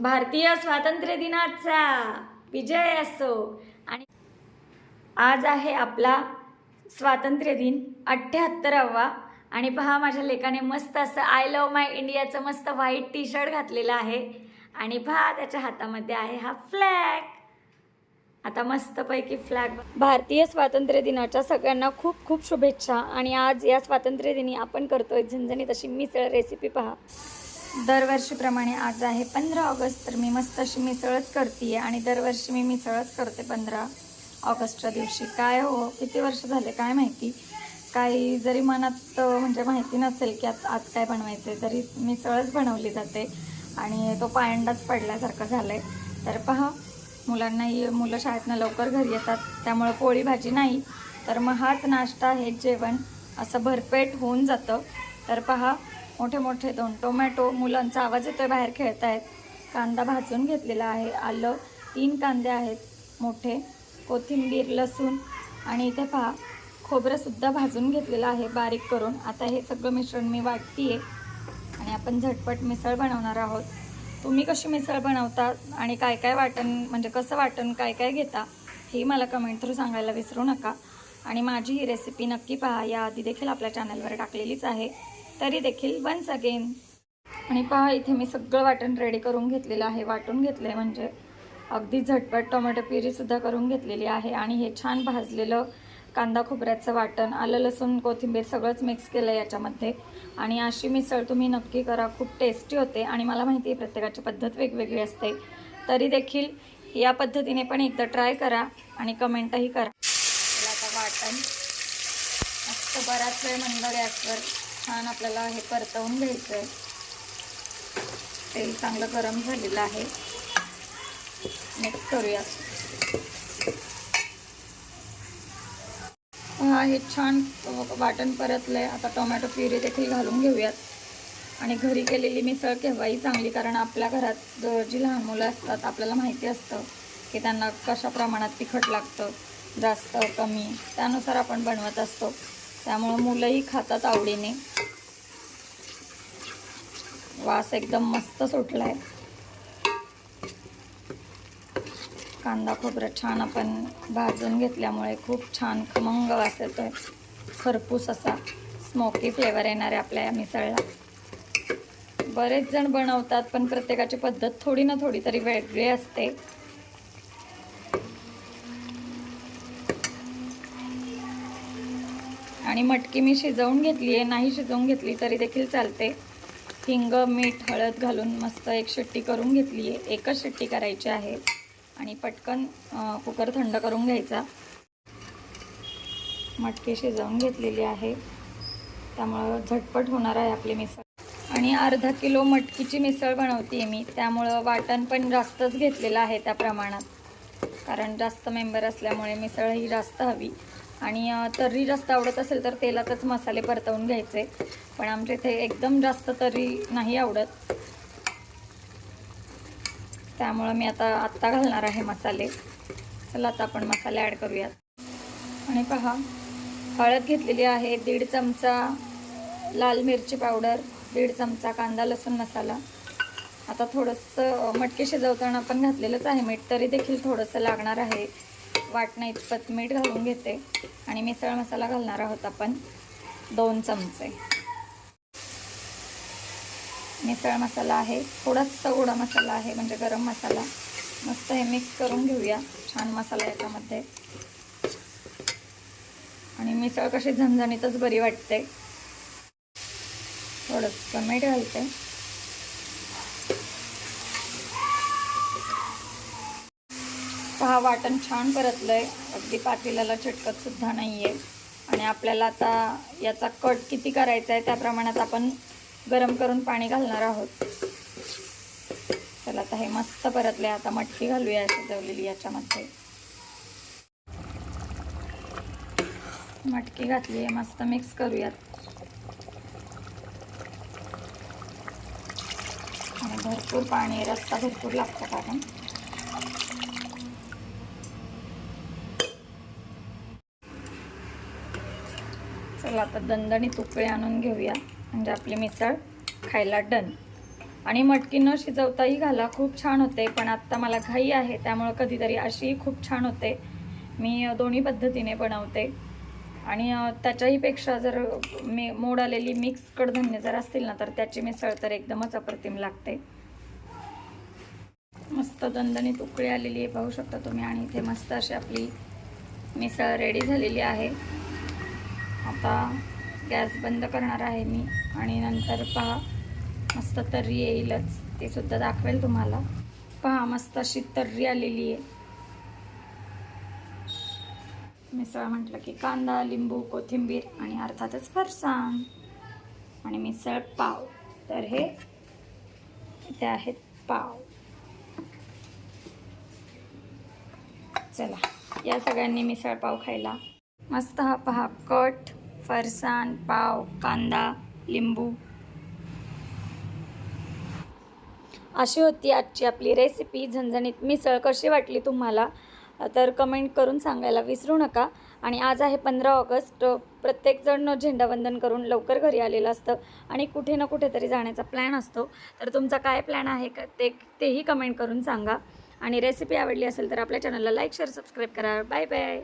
भारतीय स्वातंत्र्य दिनाचा विजय असो. आणि आज आहे आपला स्वातंत्र्य दिन अठ्ठ्याहत्तरावा. आणि पहा माझ्या लेकाने मस्त असं आय लव्ह माय इंडियाचं मस्त व्हाईट टी शर्ट घातलेलं आहे. आणि पहा त्याच्या हातामध्ये आहे हा फ्लॅग आता मस्तपैकी फ्लॅग भारतीय स्वातंत्र्य दिनाच्या सगळ्यांना खूप खूप शुभेच्छा. आणि आज या स्वातंत्र्य दिनी आपण करतोय झणझणीत अशी मिसळ रेसिपी पहा. दरवर्षीप्रमाणे आज आहे पंधरा ऑगस्ट तर मी मस्त अशी मिसळच करते आणि दरवर्षी मी मिसळच करते पंधरा ऑगस्टच्या दिवशी. काय हो किती वर्ष झाले काय माहिती? काही जरी मनात म्हणजे माहिती नसेल की आज आज काय बनवायचं आहे तरी मिसळच बनवली जाते. आणि तो पायंडाच पडल्यासारखं झालं आहे तर पहा मुलांनाही मुलं शाळेतनं लवकर घरी येतात त्यामुळं पोळी भाजी नाही. तर मग हाच नाश्ता हे जेवण. असं भरपेट होऊन जातं. तर पहा मोठे मोठे दोन टोमॅटो मुलांचा आवाज येतोय बाहेर खेळत आहेत कांदा भाजून घेतलेला आहे. आलं तीन कांदे आहेत मोठे. कोथिंबीर लसूण आणि इथे पहा खोबरंसुद्धा भाजून घेतलेलं आहे बारीक करून. आता हे सगळं मिश्रण मी वाटते आणि आपण झटपट मिसळ बनवणार आहोत. तुम्ही कशी मिसळ बनवता आणि काय काय वाटण म्हणजे कसं वाटण काय काय घेता हे मला कमेंट थ्रू सांगायला विसरू नका. आणि माझी ही रेसिपी नक्की पहा. याआधी देखील आपल्या चॅनलवर टाकलेलीच आहे. तरी देखील वन्स अगेन आणि पहा इथे मी सगळं वाटण रेडी करून घेतलेलं आहे. वाटून घेतलं आहे म्हणजे अगदी झटपट टोमॅटो प्युरीसुद्धा करून घेतलेली आहे. आणि हे छान भाजलेलं कांदा खोबऱ्याचं वाटण आलं लसूण कोथिंबीर सगळंच मिक्स केलं आहे याच्यामध्ये. आणि अशी मिसळ तुम्ही नक्की करा. खूप टेस्टी होते. आणि मला माहिती आहे प्रत्येकाची पद्धत वेगवेगळी असते. तरी देखील या पद्धतीने पण एकदा ट्राय करा आणि कमेंटही करा. आता वाटण. मस्त बराच वेळ मंद गॅसवर छान आपल्याला हे परतवून घ्यायचं आहे तेल चांगलं गरम झालेलं आहे. मिक्स करूया. हे छान वाटण परतलं आहे आता टोमॅटो प्युरी देखील घालून घेऊयात. आणि घरी केलेली मिसळ केव्हाही चांगली कारण आपल्या घरात जी लहान मुलं असतात आपल्याला माहिती असतं की त्यांना कशा प्रमाणात तिखट लागतं जास्त कमी त्यानुसार आपण बनवत असतो. त्यामुळं मुलंही खातात आवडीने. वास एकदम मस्त सुटला आहे कांदा खोबरं छान आपण भाजून घेतल्यामुळे खूप छान खमंग वास येतोय. खरपूस असा स्मोकी फ्लेवर येणार आहे आपल्या या मिसळला. बरेच जण बनवतात पण प्रत्येकाची पद्धत थोडी ना थोडी तरी वेगळी असते. आणि मटकी मी शिजवून घेतली आहे. नाही शिजवून घेतली तरी देखील चालते. हिंग मीठ हळद घालून मस्त एक शिट्टी करून घेतली आहे. एकच शिट्टी करायची आहे. आणि पटकन कुकर थंड करून घ्यायचा. मटकी शिजवून घेतलेली आहे. त्यामुळं झटपट होणार आहे आपली मिसळ. आणि अर्धा किलो मटकीची मिसळ बनवते मी. त्यामुळं वाटण पण जास्तच घेतलेलं आहे त्या प्रमाणात. कारण जास्त मेंबर असल्यामुळे मिसळ ही जास्त हवी. आणि तर्री जास्त आवडत असेल तर तेलातच मसाले परतवून घ्यायचे. पण आमच्या इथे एकदम जास्त तर्री नाही आवडत. त्यामुळं मी आता आत्ता घालणार आहे मसाले. चला आता आपण मसाले ॲड करूयात. आणि पहा हळद घेतलेली आहे दीड चमचा लाल मिरची पावडर दीड चमचा कांदा लसूण मसाला. आता थोडंसं मटके शिजवताना पण घातलेलंच आहे मीठ तरी देखील थोडंसं लागणार आहे. वाटणं इतपत मीठ घालून घेते. आणि मिसळ मसाला घालणार आहोत आपण. दोन चमचे. मिसळ मसाला आहे. थोडासा गोडा मसाला आहे म्हणजे गरम मसाला. मस्त हे मिक्स करून घेऊया. छान मसाला याच्यामध्ये. आणि मिसळ कशी झणझणीतच बरी वाटते. थोडंसं मीठ घालते. पहा वाटण छान परतलं आहे अगदी पातेल्याला चिटकत सुद्धा आहे आणि आपल्याला आता याचा कट किती करायचा आहे त्या प्रमाणात आपण गरम करून पाणी घालणार आहोत. चला आता हे मस्त परतले आता मटकी घालूया शिजवलेली याच्यामध्ये. मटकी घातली आहे मस्त मिक्स करूयात. आणि भरपूर पाणी रस्ता भरपूर लागतो कारण चला आता दणदणी तुकडे आणून घेऊया. म्हणजे आपली मिसळ खायला डन. आणि मटकी न शिजवताही घाला खूप छान होते. पण आत्ता मला घाई आहे त्यामुळं कधीतरी अशीही खूप छान होते. मी दोन्ही पद्धतीने बनवते. आणि त्याच्याहीपेक्षा जर मी मोड आलेली मिक्स कडधान्य जर असतील ना तर त्याची मिसळ तर एकदमच अप्रतिम लागते. मस्त दणदणीत उकळी आलेली आहे पाहू शकता तुम्ही. आणि इथे मस्त अशी आपली मिसळ रेडी झालेली आहे. आता गॅस बंद करणार आहे मी आणि नंतर पहा मस्त तर्री येईलच. ते सुद्धा दाखवेल तुम्हाला. पहा मस्त अशी तर्री आलेली आहे. मिसळ म्हटलं की कांदा लिंबू कोथिंबीर आणि अर्थातच फरसाण आणि मिसळ पाव. तर हे इथे आहेत पाव. चला या सगळ्यांनी मिसळ पाव खायला. मस्त हा पहा कट. फरसाण पाव कांदा लिंबू. अशी होती आजची आपली रेसिपी झणझणीत मिसळ कशी वाटली तुम्हाला? तर कमेंट करून सांगायला विसरू नका. आणि आज आहे पंधरा ऑगस्ट. प्रत्येकजण झेंडावंदन करून लवकर घरी आलेलं असतं आणि कुठे ना कुठेतरी जाण्याचा प्लॅन असतो. तर तुमचा काय प्लॅन आहे का ते तेही कमेंट करून सांगा. आणि रेसिपी आवडली असेल तर आपल्या चॅनलला लाईक शेअर सबस्क्राईब करा. Bye bye